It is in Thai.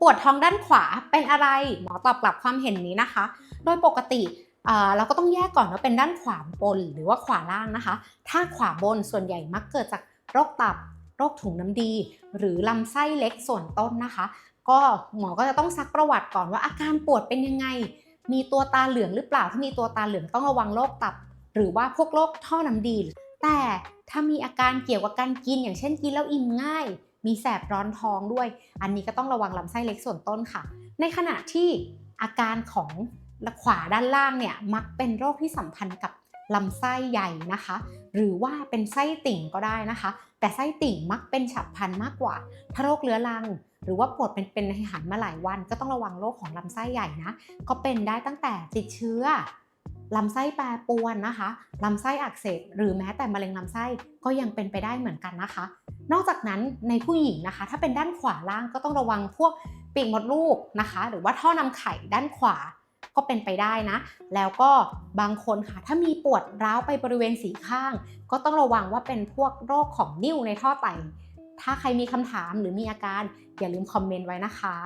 ปวดท้องด้านขวาเป็นอะไรหมอตอบกลับความเห็นนี้นะคะ โดยปกติเราก็ต้องแยกก่อนว่าเป็นด้านขวาบนหรือว่าขวาล่างนะคะ ถ้าขวาบนส่วนใหญ่มักเกิดจากโรคตับ โรคถุงน้ำดี หรือลำไส้เล็กส่วนต้นนะคะ ก็หมอก็จะต้องซักประวัติก่อนว่าอาการปวดเป็นยังไง มีตัวตาเหลืองหรือเปล่า ถ้ามีตัวตาเหลืองต้องระวังโรคตับ หรือว่าพวกโรคท่อน้ำดี แต่ถ้ามีอาการเกี่ยวกับการกิน อย่างเช่นกินแล้วอิ่มง่ายมีแสบร้อนท้องด้วย อันนี้ก็ต้องระวังลำไส้เล็กส่วนต้นค่ะ ในขณะที่อาการของขวาด้านล่างเนี่ยมักเป็นโรคที่สัมพันธ์กับลำไส้ใหญ่นะคะ หรือว่าเป็นไส้ติ่งก็ได้นะคะ แต่ไส้ติ่งมักเป็นฉับพลันมากกว่าถ้าโรคเรื้อรัง หรือว่าปวดเป็นเป็นในหันมาหลายวัน ก็ต้องระวังโรคของลำไส้ใหญ่นะ ก็เป็นได้ตั้งแต่ติดเชื้อลำไส้แปรปวนนะคะลำไส้อักเสบหรือแม้แต่มะเร็งลำไส้ก็ยังเป็นไปได้เหมือนกันนะคะ นอกจากนั้นในผู้หญิงนะคะ ถ้าเป็นด้านขวาล่างก็ต้องระวังพวกปีกมดลูกนะคะ หรือว่าท่อนำไข่ด้านขวาก็เป็นไปได้นะ แล้วก็บางคนค่ะ ถ้ามีปวดร้าวไปบริเวณสีข้าง ก็ต้องระวังว่าเป็นพวกโรคของนิ่วในท่อไต ถ้าใครมีคำถามหรือมีอาการอย่าลืมคอมเมนต์ไว้นะคะ